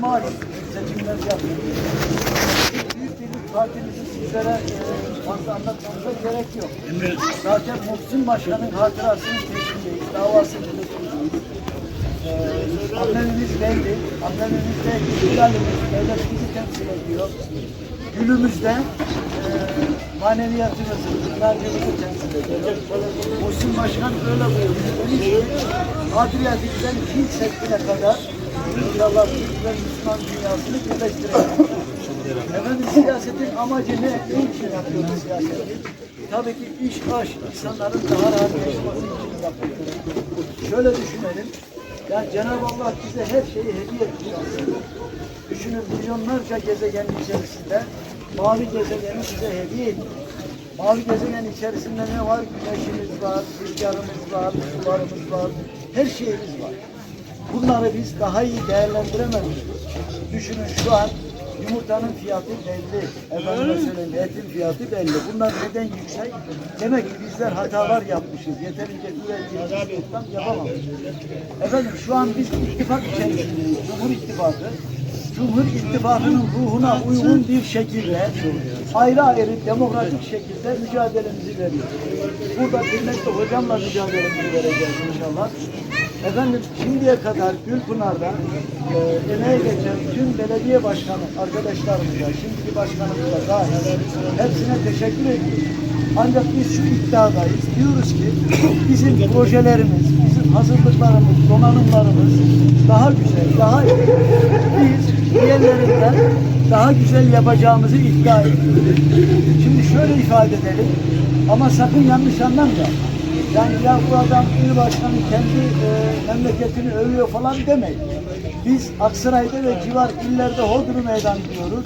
malum seçimler yaptık. Büyük Birlik Partimizin sizlere e, fazla anlatmamıza gerek yok. Zaten Muhsin Başkan'ın hatırasının peşindeyiz, davasının peşindeyiz. Ee, Amblemimiz belli, amblemimiz de ihlalimiz, devletimizi temsil ediyor. Gülümüzde e, maneviyatımızı, inancımızı temsil ediyor. Muhsin Başkan öyle buyurmuş. Demiş ki, Adriyatik'ten Hint Seddi'ne kadar inşallah Türk ve Müslüman dünyasını birleştirecek. Efendim siyasetin amacı ne? Ne için yapıyoruz siyaseti? Tabii ki iş, aş, insanların daha rahat yaşaması için yapıyoruz. Şöyle düşünelim. Ya Cenab-ı Allah bize her şeyi hediye etmiş aslında. Düşünün milyonlarca gezegenin içerisinde mavi gezegeni bize hediye etmiş. Mavi gezegen içerisinde ne var? Güneşimiz var, rüzgarımız var, sularımız var, her şeyimiz var. Bunları biz daha iyi değerlendirememişiz. Düşünün şu an yumurtanın fiyatı belli. Efendim söyleyeyim etin fiyatı belli. Bunlar neden yüksek? Demek ki bizler hatalar yapmışız. Yeterince üreticilik yapamamışız. Efendim şu an biz ittifak içerisindeyiz. Cumhur İttifakı. Cumhur İttifakı'nın ruhuna uygun bir şekilde ayrı ayrı demokratik şekilde mücadelemizi veriyoruz. Burada kıymetli hocamla mücadelemizi vereceğiz inşallah. Efendim şimdiye kadar Gülpınar'da e, emeğe geçen tüm belediye başkanı arkadaşlarımıza, şimdiki başkanımıza dahil hepsine teşekkür ediyoruz. Ancak biz şu iddiadayız. Diyoruz ki bizim projelerimiz, bizim hazırlıklarımız, donanımlarımız daha güzel, daha. Biz diğerlerinden daha güzel yapacağımızı iddia ediyoruz. Şimdi şöyle ifade edelim ama sakın yanlış anlama. Yani ya bu adam il başkanı kendi e, memleketini övüyor falan demeyin. Biz Aksaray'da ve civar illerde hodru meydan diyoruz.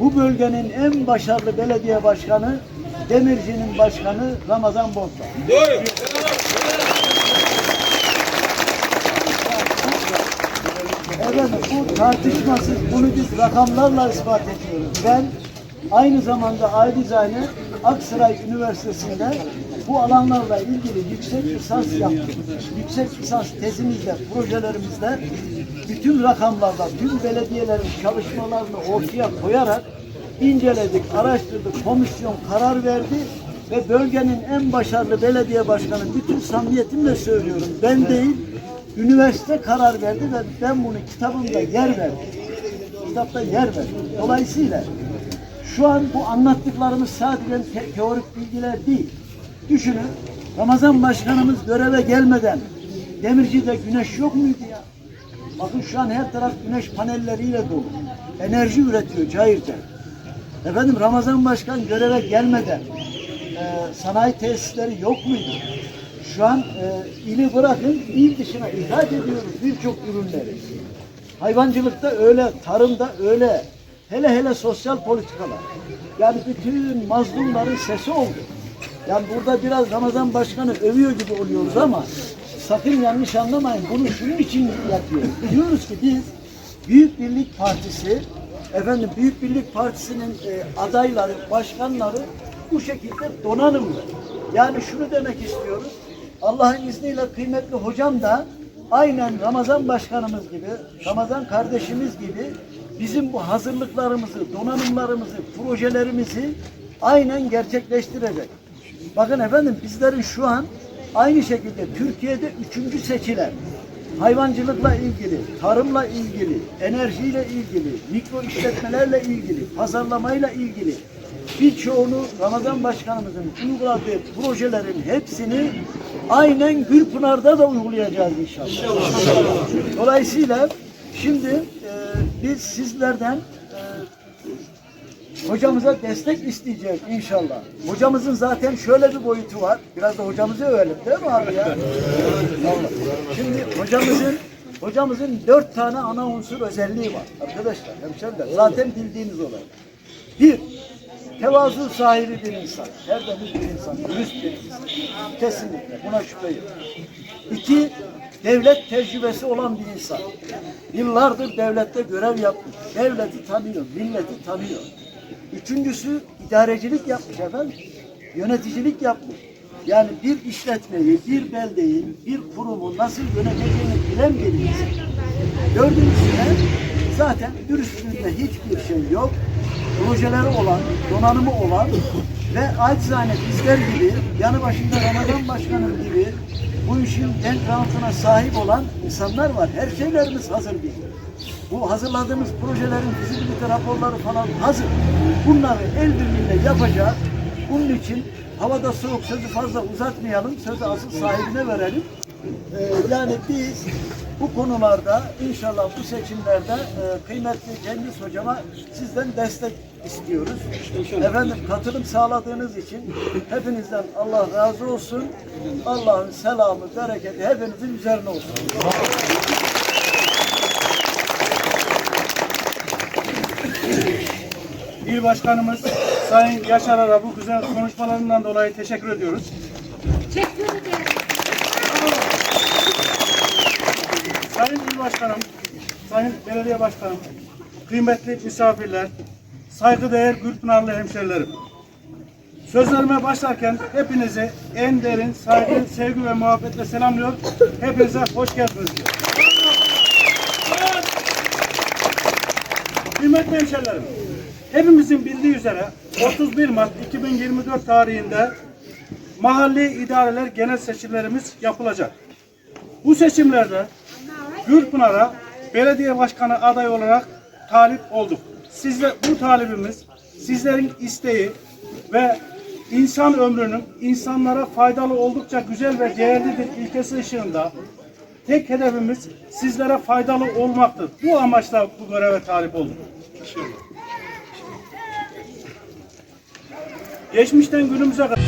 Bu bölgenin en başarılı belediye başkanı Demirci'nin başkanı Ramazan Bozda. Efendim bu tartışmasız bunu biz rakamlarla ispat ediyoruz. Ben aynı zamanda acizane Aksaray Üniversitesi'nde bu alanlarla ilgili yüksek lisans yaptım. Yüksek lisans tezimizde, projelerimizde bütün rakamlarla tüm belediyelerin çalışmalarını ortaya koyarak inceledik, araştırdık, komisyon karar verdi ve bölgenin en başarılı belediye başkanı bütün samimiyetimle söylüyorum. Ben değil, üniversite karar verdi ve ben bunu kitabımda yer verdim. Kitapta yer verdim. Dolayısıyla şu an bu anlattıklarımız sadece te- teorik bilgiler değil. Düşünün, Ramazan Başkanımız göreve gelmeden Demirci'de güneş yok muydu ya? Bakın şu an her taraf güneş panelleriyle dolu. Enerji üretiyor cayır. Efendim Ramazan Başkan göreve gelmeden e, sanayi tesisleri yok muydu? Şu an e, ili bırakın il dışına ihraç ediyoruz birçok ürünleri. Hayvancılıkta öyle, tarımda öyle. Hele hele sosyal politikalar. Yani bütün mazlumların sesi oldu. Yani burada biraz Ramazan Başkanı övüyor gibi oluyoruz ama sakın yanlış anlamayın. Bunu şunun için yapıyoruz. Diyoruz ki biz Büyük Birlik Partisi efendim Büyük Birlik Partisi'nin e, adayları, başkanları bu şekilde donanımlı. Yani şunu demek istiyoruz. Allah'ın izniyle kıymetli hocam da aynen Ramazan başkanımız gibi, Ramazan kardeşimiz gibi bizim bu hazırlıklarımızı, donanımlarımızı, projelerimizi aynen gerçekleştirecek. Bakın efendim bizlerin şu an aynı şekilde Türkiye'de üçüncü seçilen hayvancılıkla ilgili, tarımla ilgili, enerjiyle ilgili, mikro işletmelerle ilgili, pazarlamayla ilgili birçoğunu Ramazan Başkanımızın uyguladığı projelerin hepsini aynen Gülpınar'da da uygulayacağız inşallah. Dolayısıyla şimdi e, biz sizlerden Hocamıza destek isteyeceğiz inşallah. Hocamızın zaten şöyle bir boyutu var. Biraz da hocamızı övelim değil mi abi ya? Şimdi hocamızın hocamızın dört tane ana unsur özelliği var. Arkadaşlar, hemşeriler. Zaten bildiğiniz olay. Bir, tevazu sahibi bir insan. Her demiz bir insan. Dürüst bir insan. Kesinlikle. Buna şüphe yok. İki, devlet tecrübesi olan bir insan. Yıllardır devlette görev yapmış. Devleti tanıyor, milleti tanıyor. Üçüncüsü idarecilik yapmış efendim. Yöneticilik yapmış. Yani bir işletmeyi, bir beldeyi, bir kurumu nasıl yöneteceğini bilen bir insan. Dördüncüsü de Zaten dürüstlüğünde hiçbir şey yok. Projeleri olan, donanımı olan ve acizane bizler gibi, yanı başında Ramazan Başkanım gibi bu işin background'una sahip olan insanlar var. Her şeylerimiz hazır değil. Bu hazırladığımız projelerin fizibilite raporları falan hazır. Bunları el birliğiyle yapacağız. Bunun için havada soğuk sözü fazla uzatmayalım. Sözü asıl sahibine verelim. Ee, yani biz bu konularda inşallah bu seçimlerde e, kıymetli Cengiz hocama sizden destek istiyoruz. Efendim katılım sağladığınız için hepinizden Allah razı olsun. Allah'ın selamı, bereketi hepinizin üzerine olsun. İl Başkanımız Sayın Yaşar Ara bu güzel konuşmalarından dolayı teşekkür ediyoruz. Teşekkür ederim. Sayın İl Başkanım, Sayın Belediye Başkanım, kıymetli misafirler, saygıdeğer Gülpınarlı hemşerilerim. Sözlerime başlarken hepinizi en derin saygı, sevgi ve muhabbetle selamlıyor. Hepinize hoş geldiniz. Kıymetli hemşerilerim, hepimizin bildiği üzere 31 Mart 2024 tarihinde mahalli idareler genel seçimlerimiz yapılacak. Bu seçimlerde Gürpınar'a belediye başkanı adayı olarak talip olduk. Sizle, bu talibimiz sizlerin isteği ve insan ömrünün insanlara faydalı oldukça güzel ve değerlidir ilkesi ışığında tek hedefimiz sizlere faydalı olmaktır. Bu amaçla bu göreve talip olduk. Geçmişten günümüze kadar